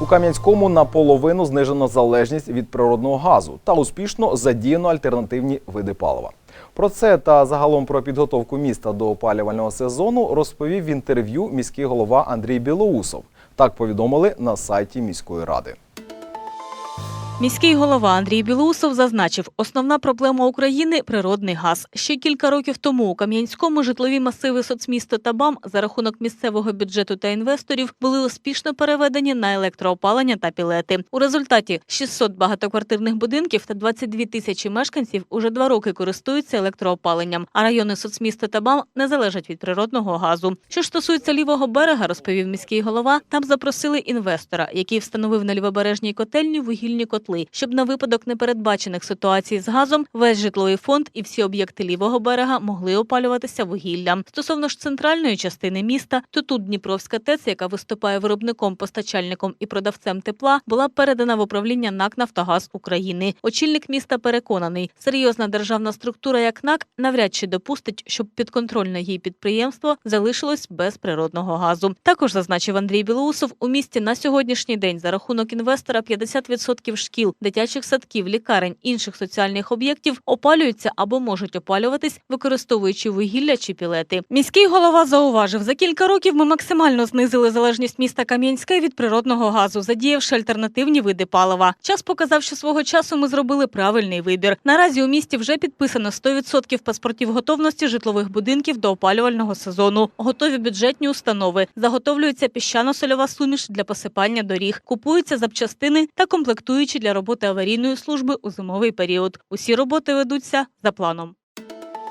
У Кам'янському наполовину знижено залежність від природного газу та успішно задіяно альтернативні види палива. Про це та загалом про підготовку міста до опалювального сезону розповів в інтерв'ю міський голова Андрій Білоусов. Так повідомили на сайті міської ради. Міський голова Андрій Білоусов зазначив, основна проблема України природний газ. Ще кілька років тому у Кам'янському житлові масиви соцмісто та БАМ за рахунок місцевого бюджету та інвесторів були успішно переведені на електроопалення та пілети. У результаті 600 багатоквартирних будинків та 22 тисячі мешканців уже два роки користуються електроопаленням, а райони соцміста та БАМ не залежать від природного газу. Що стосується лівого берега, розповів міський голова, там запросили інвестора, який встановив на лівобережній котельні вугільні котли, щоб на випадок непередбачених ситуацій з газом весь житловий фонд і всі об'єкти лівого берега могли опалюватися вугіллям. Стосовно ж центральної частини міста, то тут Дніпровська ТЕЦ, яка виступає виробником, постачальником і продавцем тепла, була передана в управління НАК «Нафтогаз України». Очільник міста переконаний, серйозна державна структура, як НАК, навряд чи допустить, щоб підконтрольне їй підприємство залишилось без природного газу. Також зазначив Андрій Білоусов, у місті на сьогоднішній день за рахунок інвестора 50% шкіл, дитячих садків, лікарень, інших соціальних об'єктів опалюються або можуть опалюватись, використовуючи вугілля чи пілети. Міський голова зауважив, за кілька років ми максимально знизили залежність міста Кам'янське від природного газу, задіявши альтернативні види палива. Час показав, що свого часу ми зробили правильний вибір. Наразі у місті вже підписано 100% паспортів готовності житлових будинків до опалювального сезону. Готові бюджетні установи. Заготовлюється піщано-сольова суміш для посипання доріг. Купуються запчастини та комплектуючі для роботи аварійної служби у зимовий період. Усі роботи ведуться за планом.